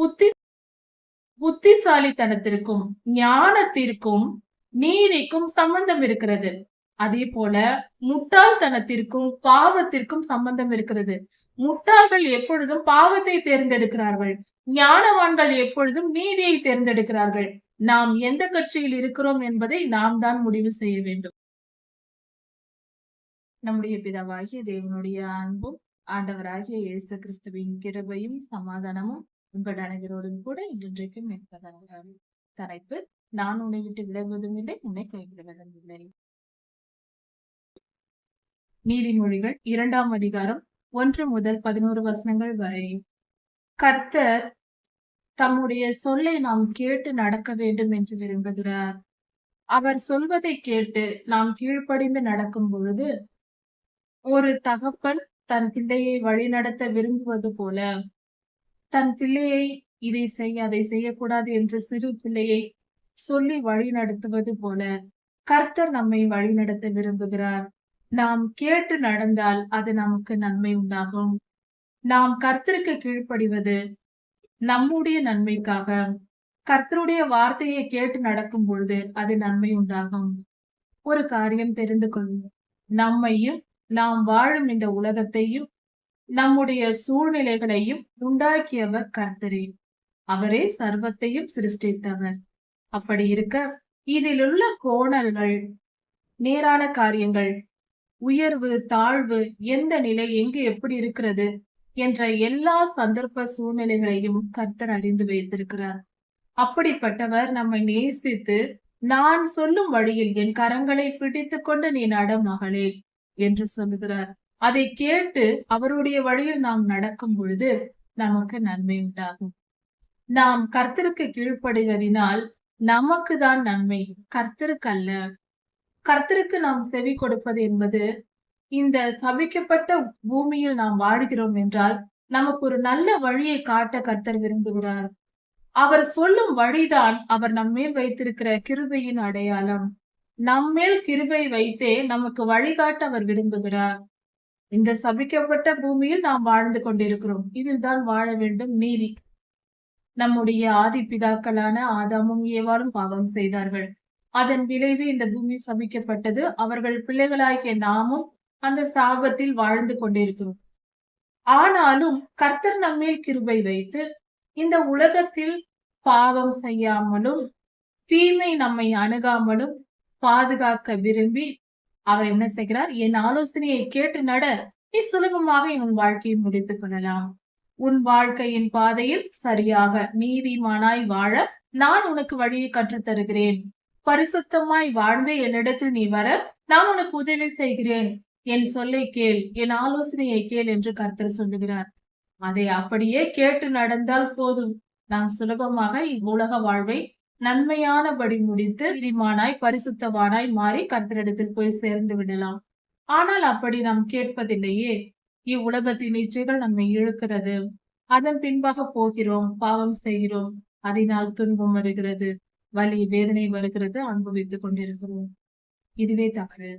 புத்தி புத்திசாலித்தனத்திற்கும் ஞானத்திற்கும் நீதிக்கும் சம்பந்தம் இருக்கிறது. அதே போல முட்டாள்தனத்திற்கும் பாவத்திற்கும் சம்பந்தம் இருக்கிறது. முட்டாள்கள் எப்பொழுதும் பாவத்தை தேர்ந்தெடுக்கிறார்கள். ஞானவான்கள் எப்பொழுதும் நீதியை தேர்ந்தெடுக்கிறார்கள். நாம் எந்த கட்சியில் இருக்கிறோம் என்பதை நாம் தான் முடிவு செய்ய வேண்டும். நம்முடைய பிதாவாகிய தேவனுடைய அன்பும் ஆண்டவராகிய இயேசு கிறிஸ்துவின் கிருபையும் சமாதானமும் உங்கள் அனைவரோடும் கூட இன்றைக்கும் இருப்பதாக தலைப்பு நான் உன்னை விட்டு விலகுவதும் இல்லை உன்னை கைவிடுவதும் இல்லை. நீதிமொழிகள் இரண்டாம் அதிகாரம் ஒன்று முதல் பதினோரு வசனங்கள் வரை. கர்த்தர் தம்முடைய சொல்லை நாம் கேட்டு நடக்க வேண்டும் என்று விரும்புகிறார். அவர் சொல்வதை கேட்டு நாம் கீழ்ப்படிந்து நடக்கும் பொழுது ஒரு தகப்பன் தன் பிள்ளையை வழிநடத்த விரும்புவது போல தன் பிள்ளையை இதை செய்ய அதை செய்யக்கூடாது என்று சிறு பிள்ளையை சொல்லி வழி நடத்துவது போல கர்த்தர் நம்மை வழிநடத்த விரும்புகிறார். நாம் கேட்டு நடந்தால் அது நமக்கு நன்மை உண்டாகும். நாம் கர்த்தருக்கு கீழ்ப்படிவது நம்முடைய நன்மைக்காக. கர்த்தருடைய வார்த்தையை கேட்டு நடக்கும் பொழுது அது நன்மை உண்டாகும். ஒரு காரியம் தெரிந்து கொள்ளும் நம்மையும் நாம் வாழும் இந்த உலகத்தையும் நம்முடைய சூழ்நிலைகளையும் உண்டாக்கியவர் கர்த்தரே. அவரே சர்வத்தையும் சிருஷ்டித்தவர். அப்படி இருக்க இதிலுள்ள கோணல்கள் நேரான காரியங்கள் உயர்வு தாழ்வு எந்த நிலை எங்கு எப்படி இருக்கிறது என்ற எல்லா சந்தர்ப்ப சூழ்நிலைகளையும் கர்த்தர் அறிந்து வைத்திருக்கிறார். அப்படிப்பட்டவர் நம்மை நேசித்து நான் சொல்லும் வழியில் என் கரங்களை பிடித்துக் கொண்டு நீ நட மகளே என்று சொல்லுகிறார். அதை கேட்டு அவருடைய வழியில் நாம் நடக்கும் பொழுது நமக்கு நன்மை உண்டாகும். நாம் கர்த்தருக்கு கீழ்ப்படுவதினால் நமக்கு தான் நன்மை. கர்த்தருக்கு அல்ல. கர்த்தருக்கு நாம் செவி கொடுப்பது என்பது இந்த சபிக்கப்பட்ட பூமியில் நாம் வாழ்கிறோம் என்றால் நமக்கு ஒரு நல்ல வழியை காட்ட கர்த்தர் விரும்புகிறார். அவர் சொல்லும் வழிதான் அவர் நம்மேல் வைத்திருக்கிற கிருபையின் அடையாளம். நம்மேல் கிருபை வைத்தே நமக்கு வழிகாட்ட அவர் விரும்புகிறார். இந்த சபிக்கப்பட்ட பூமியில் நாம் வாழ்ந்து கொண்டிருக்கிறோம். இதில் தான் வாழ வேண்டும் நீதி. நம்முடைய ஆதி பிதாக்களான ஆதாமும் ஏவாலும் பாவம் செய்தார்கள். அதன் விளைவு இந்த பூமி சபிக்கப்பட்டது. அவர்கள் பிள்ளைகளாகிய நாமும் அந்த சாபத்தில் வாழ்ந்து கொண்டிருக்கிறோம். ஆனாலும் கர்த்தர் நம்மேல் கிருபை வைத்து இந்த உலகத்தில் பாவம் செய்யாமலும் தீமை நம்மை அணுகாமலும் பாதுகாக்க விரும்பி அவர் என்ன செய்கிறார்? என் ஆலோசனையை கேட்டு நட நீ சுலபமாக உன் வாழ்க்கையை முடித்துக் கொள்ளலாம். உன் வாழ்க்கையின் பாதையில் சரியாக நீதிமானாய் வாழ நான் உனக்கு வழியை கற்றுத் தருகிறேன். பரிசுத்தமாய் வாழ்ந்து என்னிடத்தில் நீ வர நான் உனக்கு உதவி செய்கிறேன். என் சொல்லை கேள் என் ஆலோசனையை கேள் என்று கர்த்தர் சொல்லுகிறார். அதை அப்படியே கேட்டு நடந்தால் போதும். நாம் சுலபமாக இவ்வுலக வாழ்வை நன்மையானபடி முடித்து நீதிமானாய் பரிசுத்தவானாய் மாறி கர்த்தரிடத்தில் போய் சேர்ந்து விடலாம். ஆனால் அப்படி நாம் கேட்பதில்லையே. இவ்வுலகத்தின் இச்சைகள் நம்மை இழுக்கிறது. அதன் பின்பாக போகிறோம் பாவம் செய்கிறோம். அதனால் துன்பம் வருகிறது. வலி வேதனை வருகிறது. அனுபவித்துக் கொண்டிருக்கிறோம். இதுவே தவறு.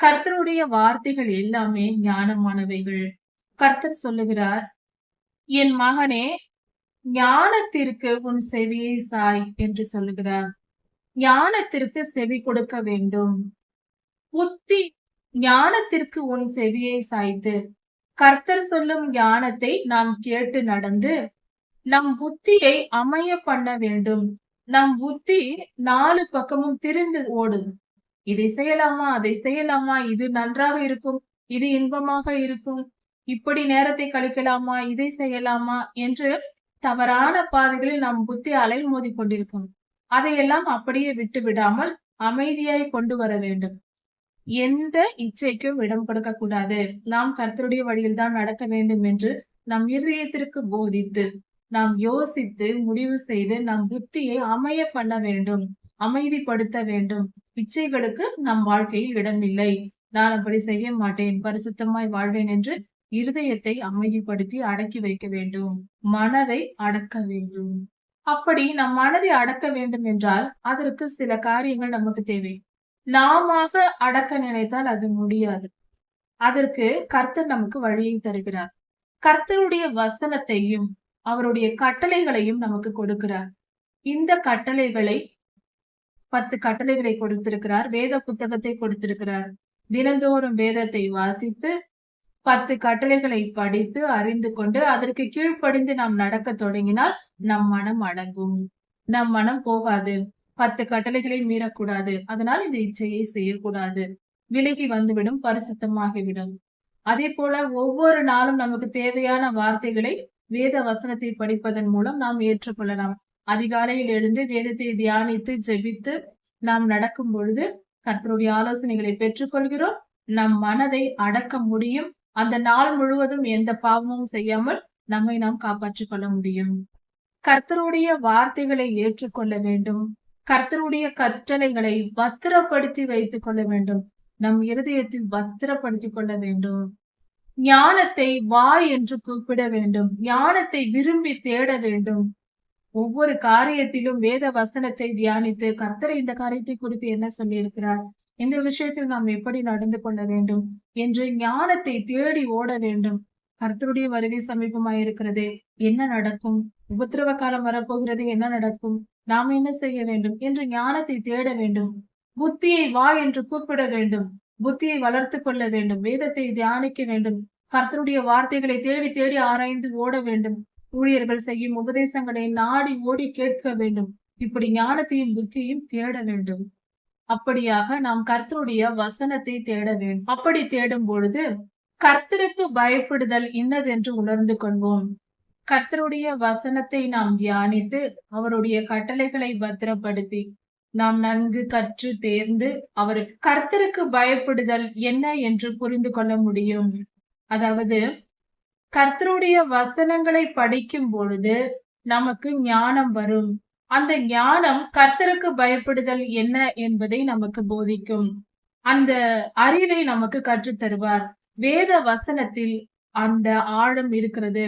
கர்த்தருடைய வார்த்தைகள் எல்லாமே ஞானமானவைகள். கர்த்தர் சொல்லுகிறார் என் மகனே ஞானத்திற்கு உன் செவியை சாய் என்று சொல்லுகிறார். ஞானத்திற்கு செவி கொடுக்க வேண்டும். புத்தி ஞானத்திற்கு உன் செவியை சாய்த்து. கர்த்தர் சொல்லும் ஞானத்தை நாம் கேட்டு நடந்து நம் புத்தியை அமைய பண்ண வேண்டும். நம் புத்தி நாலு பக்கமும் திரிந்து ஓடும். இதை செய்யலாமா அதை செய்யலாமா இது நன்றாக இருக்கும் இது இன்பமாக இருக்கும் இப்படி நேரத்தை கழிக்கலாமா இதை செய்யலாமா என்று தவறான பாதைகளில் நம் புத்தி அலைமோதி கொண்டிருக்கும் அதையெல்லாம் அப்படியே விட்டு விடாமல் அமைதியாய் கொண்டு வர வேண்டும். எந்த இச்சைக்கும் இடம் கொடுக்க கூடாது. நாம் கர்த்தருடைய வழியில் தான் நடக்க வேண்டும் என்று நம் இருதயத்திற்கு போதித்து நாம் யோசித்து முடிவு செய்து நம் புத்தியை அமைய பண்ண வேண்டும் அமைதிப்படுத்த வேண்டும். இச்சைகளுக்கு நம் வாழ்க்கையில் இடமில்லை நான் அப்படி செய்ய மாட்டேன். பரிசுத்தமாய் வாழ்வேன் என்று இருதயத்தை அமைதிப்படுத்தி அடக்கி வைக்க வேண்டும். மனதை அடக்க வேண்டும். அப்படி நம் மனதை அடக்க வேண்டும் என்றால் அதற்கு சில காரியங்கள் நமக்கு தேவை. நாம அடக்க நினைத்தால் அது முடியாது. அதற்கு கர்த்தர் நமக்கு வழியை தருகிறார். கர்த்தருடைய வசனத்தையும் அவருடைய கட்டளைகளையும் நமக்கு கொடுக்கிறார். இந்த கட்டளைகளை பத்து கட்டளைகளை கொடுத்திருக்கிறார். வேத புத்தகத்தை கொடுத்திருக்கிறார். தினந்தோறும் வேதத்தை வாசித்து பத்து கட்டளைகளை படித்து அறிந்து கொண்டு அதற்கு கீழ்ப்படிந்து நாம் நடக்க தொடங்கினால் நம் மனம் அடங்கும். நம் மனம் போகாது. பத்து கட்டளைகளை மீறக்கூடாது. அதனால் இந்த இச்சையை செய்யக்கூடாது. விலகி வந்துவிடும் பரிசுத்தமாகிவிடும். அதே போல ஒவ்வொரு நாளும் நமக்கு தேவையான வார்த்தைகளை வேத வசனத்தை படிப்பதன் மூலம் நாம் ஏற்றுக்கொள்ளலாம். அதிகாலையில் எழுந்து வேதத்தை தியானித்து ஜெபித்து நாம் நடக்கும் பொழுது கர்த்தருடைய ஆலோசனைகளை பெற்றுக்கொள்கிறோம். நம் மனதை அடக்க முடியும். அந்த நாள் முழுவதும் எந்த பாவமும் செய்யாமல் நம்மை நாம் காப்பாற்றிக் கொள்ள முடியும். கர்த்தருடைய வார்த்தைகளை ஏற்றுக்கொள்ள வேண்டும். கர்த்தருடைய கட்டளைகளை பத்திரப்படுத்தி வைத்துக் கொள்ள வேண்டும். நம் இருதயத்தில் பத்திரப்படுத்திக் கொள்ள வேண்டும். ஞானத்தை வா என்று கூப்பிட வேண்டும். ஞானத்தை விரும்பி தேட வேண்டும். ஒவ்வொரு காரியத்திலும் வேத வசனத்தை தியானித்து கர்த்தர் இந்த காரியத்தை குறித்து என்ன சொல்லியிருக்கிறார்? இந்த விஷயத்தில் நாம் எப்படி நடந்து கொள்ள வேண்டும் என்று ஞானத்தை தேடி ஓட வேண்டும். கர்த்தருடைய வருகை சமீபமாயிருக்கிறதே. என்ன நடக்கும்? உபத்திரவ காலம் வரப்போகிறது. என்ன நடக்கும்? நாம் என்ன செய்ய வேண்டும் என்று ஞானத்தை தேட வேண்டும். புத்தியை வா என்று கூப்பிட வேண்டும். புத்தியை வளர்த்து கொள்ள வேண்டும். வேதத்தை தியானிக்க வேண்டும். கர்த்தருடைய வார்த்தைகளை தேடி தேடி ஆராய்ந்து ஓட வேண்டும். ஊழியர்கள் செய்யும் உபதேசங்களை நாடி ஓடி கேட்க வேண்டும். இப்படி ஞானத்தையும் புத்தியையும் தேட வேண்டும். அப்படியாக நாம் கர்த்தருடைய வசனத்தை தேட வேண்டும் அப்படி தேடும் பொழுது கர்த்தருக்கு பயப்படுதல் இன்னதென்று உணர்ந்து கொள்வோம். கர்த்தருடைய வசனத்தை நாம் தியானித்து அவருடைய கட்டளைகளை பத்திரப்படுத்தி நாம் நன்கு கற்று தேர்ந்து அவருக்கு கர்த்தருக்கு பயப்படுதல் என்ன என்று புரிந்து கொள்ள முடியும். அதாவது கர்த்தருடைய வசனங்களை படிக்கும் பொழுது நமக்கு ஞானம் வரும். அந்த ஞானம் கர்த்தருக்கு பயப்படுதல் என்ன என்பதை நமக்கு போதிக்கும். அந்த அறிவை நமக்கு கற்றுத் தருவார் வேத வசனத்தில் அந்த ஆழம் இருக்கிறது.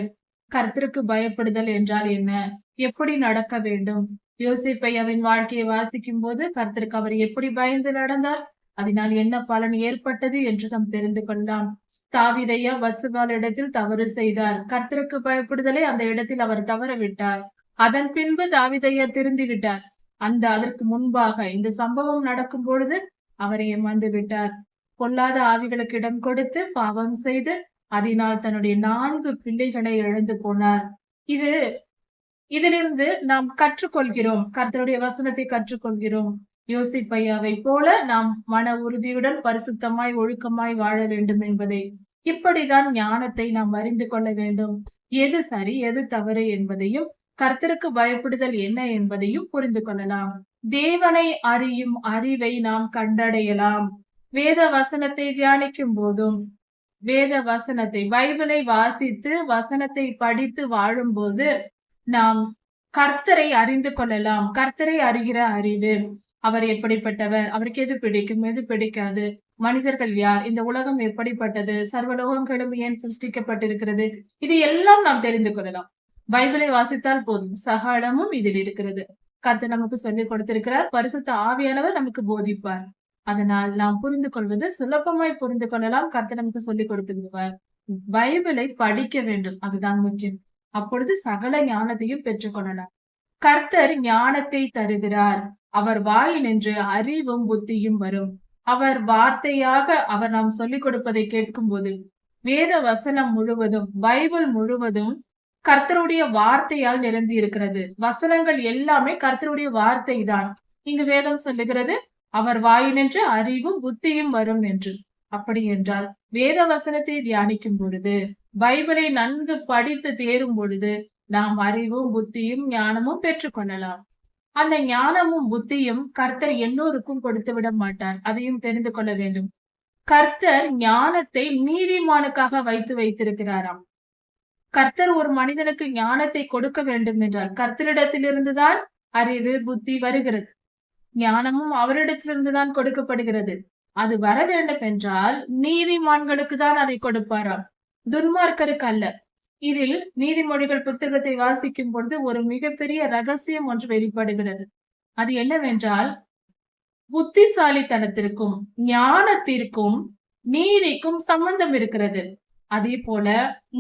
கர்த்தருக்கு பயப்படுதல் என்றால் என்ன? எப்படி நடக்க வேண்டும்? யோசிப்பை அவன் வாழ்க்கையை வாசிக்கும் போது கர்த்தருக்கு அவர் எப்படி பயந்து நடந்தார்? அதனால் என்ன பலன் ஏற்பட்டது என்று நாம் தெரிந்து கொள்ளலாம். தாவிதையா வசுவால் இடத்தில் தவறு செய்தார். கர்த்தருக்கு பயப்படுதலை அந்த இடத்தில் அவர் தவற விட்டார் அதன் பின்பு தாவிதையா திருந்து விட்டார். அந்த அதற்கு முன்பாக இந்த சம்பவம் நடக்கும் பொழுது அவரை ஏமாந்து விட்டார். பொல்லாத ஆவிகளுக்கு இடம் கொடுத்து பாவம் செய்து அதனால் தன்னுடைய நான்கு பிள்ளைகளை இழந்து போனார். இது இதிலிருந்து நாம் கற்றுக்கொள்கிறோம். கர்த்தருடைய வசனத்தை கற்றுக்கொள்கிறோம். யோசிப்பையாவை போல நாம் மன உறுதியுடன் பரிசுத்தமாய் ஒழுக்கமாய் வாழ வேண்டும் என்பதை. இப்படிதான் ஞானத்தை நாம் அறிந்து கொள்ள வேண்டும். எது சரி எது தவறு என்பதையும் கர்த்தருக்கு பயப்படுதல் என்ன என்பதையும் புரிந்து கொள்ளலாம். தேவனை அறியும் அறிவை நாம் கண்டடையலாம். வேத வசனத்தை தியானிக்கும் போதும் வேத வசனத்தை பைபிளை வாசித்து வசனத்தை படித்து வாழும்போது நாம் கர்த்தரை அறிந்து கொள்ளலாம். கர்த்தரை அறிகிற அறிவு. அவர் எப்படிப்பட்டவர்? அவருக்கு எது பிடிக்கும்? எது பிடிக்காது? மனிதர்கள் யார்? இந்த உலகம் எப்படிப்பட்டது? சர்வலோகங்களும் ஏன் சிருஷ்டிக்கப்பட்டிருக்கிறது. இது எல்லாம் நாம் தெரிந்து கொள்ளலாம். பைபிளை வாசித்தால் போதும். சகலமும் இதில் இருக்கிறது. கர்த்தர் நமக்கு சொல்லிக் கொடுத்திருக்கிறார். பரிசுத்த ஆவியானவர் நமக்கு போதிப்பார். அதனால் நாம் புரிந்து கொள்வது சுலபமாய் புரிந்து கொள்ளலாம். கர்த்தர் நமக்கு சொல்லிக் கொடுத்திருப்பார் பைபிளை படிக்க வேண்டும். அதுதான் முக்கியம். அப்பொழுது சகல ஞானத்தையும் பெற்றுக்கொள்ளலாம் கர்த்தர் ஞானத்தை தருகிறார். அவர் வாயில் நின்று அறிவும் புத்தியும் வரும். அவர் வார்த்தையாக அவர் நாம் சொல்லிக் கொடுப்பதை கேட்கும் போது வேத வசனம் முழுவதும் பைபிள் முழுவதும் கர்த்தருடைய வார்த்தையால் நிரம்பி இருக்கிறது. வசனங்கள் எல்லாமே கர்த்தருடைய வார்த்தை தான். இங்கு வேதம் சொல்லுகிறது அவர் வாயினின்று அறிவும் புத்தியும் வரும் என்று. அப்படி என்றால் வேத வசனத்தை தியானிக்கும் பொழுது பைபிளை நன்கு படித்து தேரும் பொழுது நாம் அறிவும் புத்தியும் ஞானமும் பெற்றுக்கொள்ளலாம் அந்த ஞானமும் புத்தியும் கர்த்தர் எல்லோருக்கும் கொடுத்து விட மாட்டார். அதையும் தெரிந்து கொள்ள வேண்டும். கர்த்தர் ஞானத்தை நீதிமானுக்காக வைத்து வைத்திருக்கிறாராம். கர்த்தர் ஒரு மனிதனுக்கு ஞானத்தை கொடுக்க வேண்டும் என்றால் கர்த்தரிடத்திலிருந்துதான் அறிவு புத்தி வருகிறது. ஞானமும் அவரிடத்திலிருந்துதான் கொடுக்கப்படுகிறது. அது வர வேண்டும் என்றால் நீதிமான்களுக்கு தான் அதை கொடுப்பாராம். துன்மார்க்கருக்கு அல்ல. இதில் நீதிமொழிகள் புத்தகத்தை வாசிக்கும் பொழுது ஒரு மிகப்பெரிய ரகசியம் ஒன்று வெளிப்படுகிறது. அது என்னவென்றால் புத்திசாலித்தனத்திற்கும் ஞானத்திற்கும் நீதிக்கும் சம்பந்தம் இருக்கிறது. அதே போல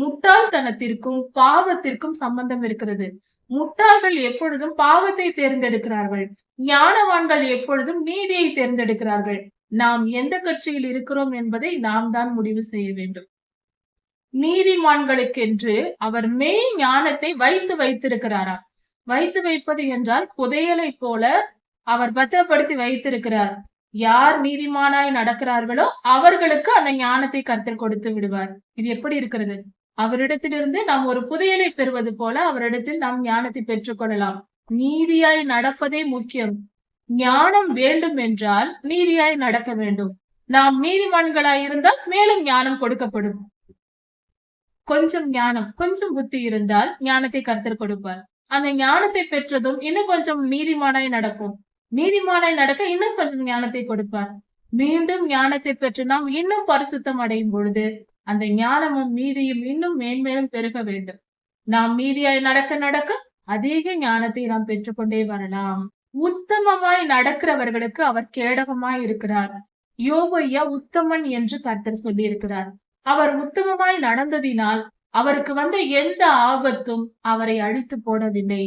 முட்டாள்தனத்திற்கும் பாவத்திற்கும் சம்பந்தம் இருக்கிறது. முட்டாள்கள் எப்பொழுதும் பாவத்தை தேர்ந்தெடுக்கிறார்கள். ஞானவான்கள் எப்பொழுதும் நீதியை தேர்ந்தெடுக்கிறார்கள். நாம் எந்த கட்சியில் இருக்கிறோம் என்பதை நாம் தான் முடிவு செய்ய வேண்டும். நீதிமான்களுக்கென்று அவர் மெய் ஞானத்தை வைத்து வைத்திருக்கிறாரா? வைத்து வைப்பது என்றால் புதையலை போல அவர் பத்திரப்படுத்தி வைத்திருக்கிறார். யார் நீதிமானாய் நடக்கிறார்களோ அவர்களுக்கு அந்த ஞானத்தை கர்த்தர் கொடுத்து விடுவார். இது எப்படி இருக்கிறது? அவரிடத்திலிருந்து நாம் ஒரு புதையலை பெறுவது போல அவரிடத்தில் நாம் ஞானத்தை பெற்றுக்கொள்ளலாம். நீதியாய் நடப்பதே முக்கியம். ஞானம் வேண்டும் என்றால் நீதியாய் நடக்க வேண்டும். நாம் நீதிமான்களாய் இருந்தால் மேலும் ஞானம் கொடுக்கப்படும். கொஞ்சம் ஞானம் கொஞ்சம் புத்தி இருந்தால் ஞானத்தை கருத்தர் கொடுப்பார். அந்த ஞானத்தை பெற்றதும் இன்னும் கொஞ்சம் நீதிமானாய் நடப்போம். நீதிமானை நடக்க இன்னும் கொஞ்சம் ஞானத்தை கொடுப்பார். மீண்டும் ஞானத்தை பெற்று நாம் இன்னும் பரிசுத்தம் அடையும் பொழுது அந்த ஞானமும் நீதியும் இன்னும் மேன்மேலும் பெருக வேண்டும். நாம் நீதியாய் நடக்க நடக்க அதிக ஞானத்தை நாம் பெற்றுக்கொண்டே வரலாம். உத்தமமாய் நடக்கிறவர்களுக்கு அவர் கேடகமாய் இருக்கிறார். யோபையா உத்தமன் என்று கர்த்தர் சொல்லி இருக்கிறார் அவர் உத்தமமாய் நடந்ததினால் அவருக்கு வந்த எந்த ஆபத்தும் அவரை அழித்து போடவில்லை.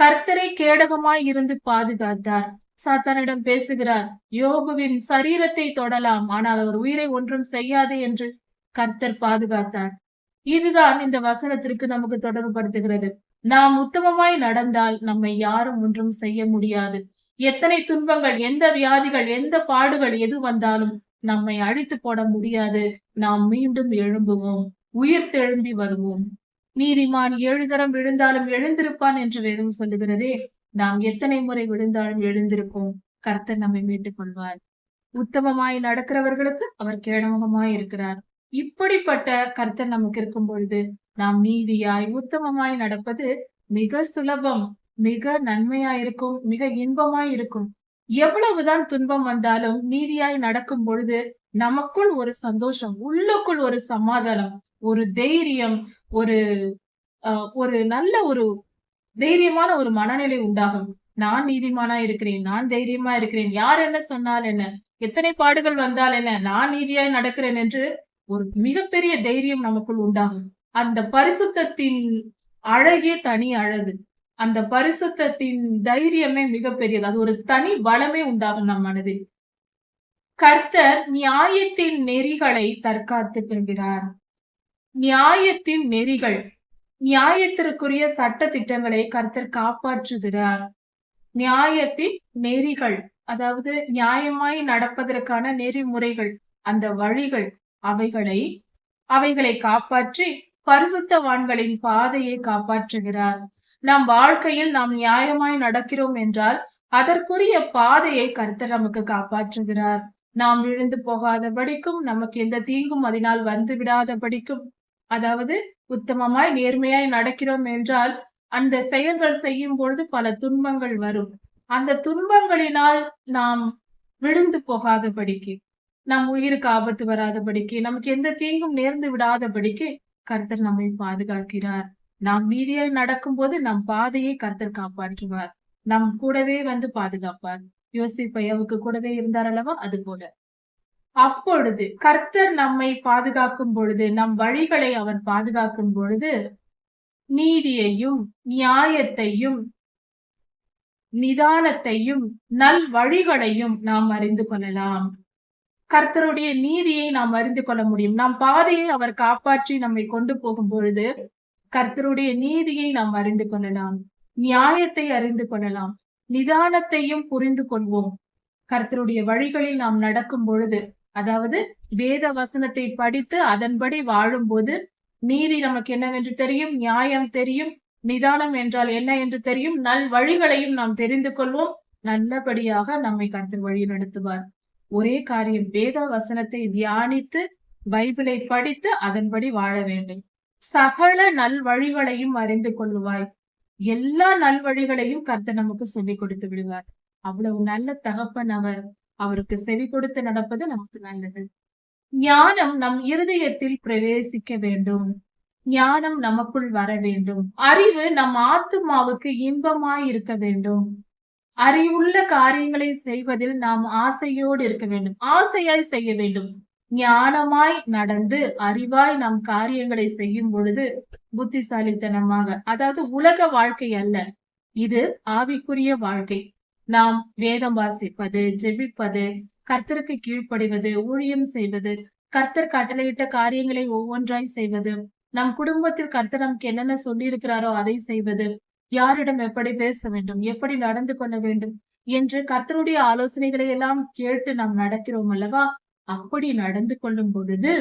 கர்த்தரை கேடகமாய் இருந்து பாதுகாத்தார். சாத்தானிடம் பேசுகிறார் யோபுவின் சரீரத்தை தொடலாம் ஆனால் அவர் உயிரை ஒன்றும் செய்யாது என்று கர்த்தர் பாதுகாத்தார். இதுதான் இந்த வசனத்திற்கு நமக்கு தொடர்புபடுத்துகிறது. நாம் உத்தமமாய் நடந்தால் நம்மை யாரும் ஒன்றும் செய்ய முடியாது. எத்தனை துன்பங்கள் எந்த வியாதிகள் எந்த பாடுகள் எது வந்தாலும் நம்மை அழித்து போட முடியாது. நாம் மீண்டும் எழும்புவோம் உயிர் தெழும்பி வருவோம். நீதிமான் ஏழு தரம் விழுந்தாலும் எழுந்திருப்பான் என்று வேதம் சொல்லுகிறதே. நாம் எத்தனை முறை விழுந்தாலும் எழுந்திருப்போம். கர்த்தர் நம்மை மீட்டுக் கொள்வார். உத்தமமாய் நடக்கிறவர்களுக்கு அவர் கேடமுகமாய் இருக்கிறார். இப்படிப்பட்ட கர்த்தர் நமக்கு இருக்கும் பொழுது நாம் நீதியாய் உத்தமமாய் நடப்பது மிக சுலபம் மிக நன்மையாய் இருக்கும் மிக இன்பமாய் இருக்கும் எவ்வளவுதான் துன்பம் வந்தாலும் நீதியாய் நடக்கும் பொழுது நமக்குள் ஒரு சந்தோஷம் உள்ளுக்குள் ஒரு சமாதானம் ஒரு தைரியம் ஒரு ஒரு நல்ல ஒரு தைரியமான ஒரு மனநிலை உண்டாகும். நான் நீதிமானா இருக்கிறேன் நான் தைரியமா இருக்கிறேன். யார் என்ன சொன்னால் என்ன? எத்தனை பாடுகள் வந்தால் என்ன? நான் நீதியாய் நடக்கிறேன் என்று ஒரு மிகப்பெரிய தைரியம் நமக்குள் உண்டாகும். அந்த பரிசுத்தத்தின் அழகே தனி அழகு. அந்த பரிசுத்தத்தின் தைரியமே மிகப்பெரியது. அது ஒரு தனி பலமே உண்டாகும் நம் மனதில். கர்த்தர் நியாயத்தின் நெறிகளை தற்காத்து கொள்கிறார். நியாயத்தின் நெறிகள். நியாயத்திற்குரிய சட்ட திட்டங்களை கருத்தர் காப்பாற்றுகிறார். நியாயத்தின் நெறிகள் அதாவது நியாயமாய் நடப்பதற்கான நெறிமுறைகள் அந்த வழிகள் அவைகளை அவைகளை காப்பாற்றி பரிசுத்தவான்களின் பாதையை காப்பாற்றுகிறார். நம் வாழ்க்கையில் நாம் நியாயமாய் நடக்கிறோம் என்றால் அதற்குரிய பாதையை கருத்தர் நமக்கு காப்பாற்றுகிறார். நாம் விழுந்து போகாதபடிக்கும் நமக்கு எந்த தீங்கும் அதனால் வந்து விடாதபடிக்கும் அதாவது உத்தமமாய் நேர்மையாய் நடக்கிறோம் என்றால் அந்த செயல்கள் செய்யும் பொழுது பல துன்பங்கள் வரும். அந்த துன்பங்களினால் நாம் விழுந்து போகாதபடிக்கு நம் உயிருக்கு ஆபத்து வராதபடிக்கு நமக்கு எந்த தீங்கும் நேர்ந்து விடாதபடிக்கு கர்த்தர் நம்மை பாதுகாக்கிறார். நாம் நீதியாய் நடக்கும்போது நம் பாதையை கர்த்தர் காப்பாற்றுவார். நம் கூடவே வந்து பாதுகாப்பார். யோசிப்பையாவுக்கு கூடவே இருந்தார் அல்லவா? அது போல அப்பொழுது கர்த்தர் நம்மை பாதுகாக்கும் பொழுது நம் வழிகளை அவர் பாதுகாக்கும் பொழுது நீதியையும் நியாயத்தையும் நிதானத்தையும் நல் வழிகளையும் நாம் அறிந்து கொள்ளலாம். கர்த்தருடைய நீதியை நாம் அறிந்து கொள்ள முடியும். நம் பாதையை அவர் காப்பாற்றி நம்மை கொண்டு போகும் பொழுது கர்த்தருடைய நீதியை நாம் அறிந்து கொள்ளலாம். நியாயத்தை அறிந்து கொள்ளலாம். நிதானத்தையும் புரிந்து கொள்வோம். கர்த்தருடைய வழிகளில் நாம் நடக்கும் பொழுது அதாவது வேத வசனத்தை படித்து அதன்படி வாழும்போது நீதி நமக்கு என்னவென்று தெரியும் நியாயம் தெரியும் நிதானம் என்றால் என்ன என்று தெரியும் நல் வழிகளையும் நாம் தெரிந்து கொள்வோம். நல்லபடியாக நம்மை கருத்து வழி நடத்துவார். ஒரே காரியம் வேத வசனத்தை தியானித்து பைபிளை படித்து அதன்படி வாழ வேண்டும். சகல நல் வழிகளையும் அறிந்து கொள்வாய் எல்லா நல்வழிகளையும் கர்த்தர் நமக்கு சொல்லிக் கொடுத்து விடுவார். அவ்வளவு நல்ல தகப்பன் அவர். அவருக்கு செவி கொடுத்து நடப்பது நமக்கு நல்லது. ஞானம் நம் இருதயத்தில் பிரவேசிக்க வேண்டும். ஞானம் நமக்குள் வர வேண்டும். அறிவு நம் ஆத்துமாவுக்கு இன்பமாய் இருக்க வேண்டும். அறிவுள்ள காரியங்களை செய்வதில் நாம் ஆசையோடு இருக்க வேண்டும். ஆசையாய் செய்ய வேண்டும். ஞானமாய் நடந்து அறிவாய் நாம் காரியங்களை செய்யும் பொழுது புத்திசாலித்தனமாக அதாவது உலக வாழ்க்கை அல்ல இது ஆவிக்குரிய வாழ்க்கை. நாம் வேதம் வாசிப்பது ஜெபிப்பது கர்த்தருக்கு கீழ்ப்படிவது ஊழியம் செய்வது கர்த்தர் கட்டளையிட்ட காரியங்களை ஒவ்வொன்றாய் செய்வது நம் குடும்பத்தில் கர்த்தர் நமக்கு என்னென்ன சொல்லி இருக்கிறாரோ அதை செய்வது யாரிடம் எப்படி பேச வேண்டும் எப்படி நடந்து கொள்ள வேண்டும் என்று கர்த்தருடைய ஆலோசனைகளை எல்லாம் கேட்டு நாம் நடக்கிறோம் அல்லவா? அப்படி நடந்து கொள்ளும் பொழுது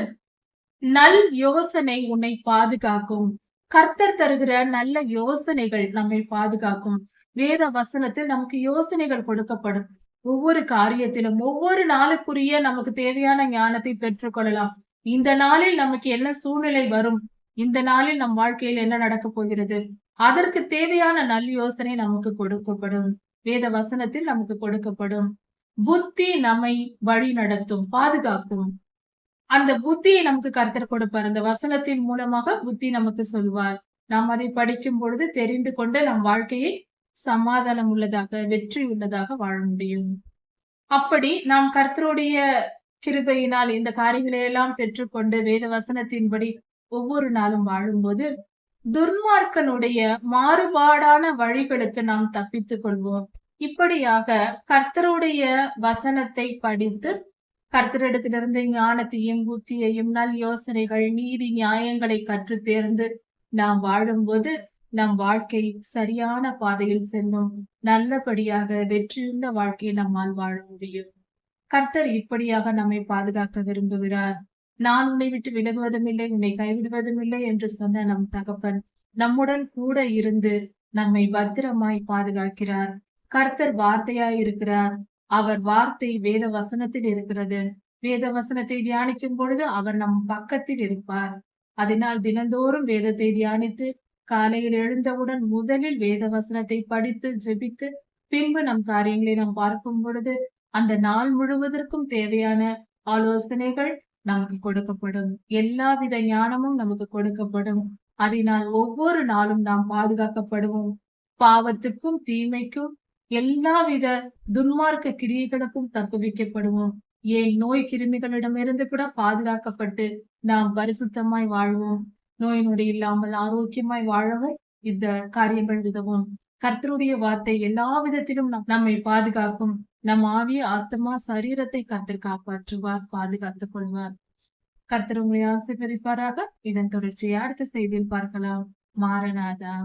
நல் யோசனை உன்னை பாதுகாக்கும். கர்த்தர் தருகிற நல்ல யோசனைகள் நம்மை பாதுகாக்கும். வேத வசனத்தில் நமக்கு யோசனைகள் கொடுக்கப்படும். ஒவ்வொரு காரியத்திலும் ஒவ்வொரு நாளுக்குரிய நமக்கு தேவையான ஞானத்தை பெற்றுக்கொள்ளலாம். இந்த நாளில் நமக்கு என்ன சூழ்நிலை வரும்? இந்த நாளில் நம் வாழ்க்கையில் என்ன நடக்க போகிறது? அதற்கு தேவையான நல் யோசனை நமக்கு கொடுக்கப்படும். வேத வசனத்தில் நமக்கு கொடுக்கப்படும். புத்தி நம்மை வழி நடத்தும் பாதுகாக்கும். அந்த புத்தியை நமக்கு கருத்தர் கொடுப்பார். அந்த வசனத்தின் மூலமாக புத்தி நமக்கு சொல்வார். நாம் அதை படிக்கும் பொழுது தெரிந்து கொண்டு நம் வாழ்க்கையை சமாதானம் உள்ளதாக வெற்றி உள்ளதாக வாழ முடியும். அப்படி நாம் கர்த்தருடைய கிருபையினால் இந்த காரியங்களை எல்லாம் பெற்றுக்கொண்டு வேத வசனத்தின்படி ஒவ்வொரு நாளும் வாழும்போது துர்மார்க்கனுடைய மாறுபாடான வழிகளுக்கு நாம் தப்பித்துக் கொள்வோம். இப்படியாக கர்த்தருடைய வசனத்தை படித்து கர்த்தரிடத்திலிருந்து ஞானத்தையும் புத்தியையும் நல் யோசனைகள் நீதி நியாயங்களை கற்று தேர்ந்து நாம் வாழும்போது நம் வாழ்க்கை சரியான பாதையில் செல்லும் நல்லபடியாக வெற்றியுள்ள வாழ்க்கையை நம்மால் வாழ முடியும். கர்த்தர் இப்படியாக நம்மை பாதுகாக்க விரும்புகிறார். நான் உன்னை விட்டு விலகுவதும் இல்லை உன்னை கைவிடுவதும் இல்லை என்று சொன்ன நம் தகப்பன் நம்முடன் கூட இருந்து நம்மை பத்திரமாய் பாதுகாக்கிறார். கர்த்தர் வார்த்தையாய் இருக்கிறார். அவர் வார்த்தை வேத வசனத்தில் இருக்கிறது. வேத வசனத்தை தியானிக்கும் பொழுது அவர் நம் பக்கத்தில் இருப்பார். அதனால் தினந்தோறும் வேதத்தை தியானித்து காலையில் எழுந்தவுடன் முதலில் வேத வசனத்தை படித்து ஜெபித்து பின்பு நம் காரியங்களை நாம் பார்க்கும் பொழுது அந்த நாள் முழுவதற்கும் தேவையான ஆலோசனைகள் நமக்கு கொடுக்கப்படும். எல்லாவித ஞானமும் நமக்கு கொடுக்கப்படும். அதனால் ஒவ்வொரு நாளும் நாம் பாதுகாக்கப்படுவோம். பாவத்துக்கும் தீமைக்கும் எல்லாவித துன்மார்க்க கிரியைகளுக்கும் தப்புவிக்கப்படுவோம். ஏன் நோய் கிருமிகளிடமிருந்து கூட பாதுகாக்கப்பட்டு நாம் பரிசுத்தமாய் வாழ்வோம். நோய் நொடி இல்லாமல் ஆரோக்கியமாய் வாழவும் இந்த காரியங்கள் உதவும். கர்த்தருடைய வார்த்தை எல்லா விதத்திலும் நம்மை பாதுகாக்கும். நம் ஆவிய ஆத்மா சரீரத்தை கர்த்தர் காப்பாற்றுவார் பாதுகாத்துக் கொள்வார். கர்த்தர் உங்களை ஆசீர்வதிப்பாராக. இதன் தொடர்ச்சியை அடுத்த செய்தியில் பார்க்கலாம். மாறனாதா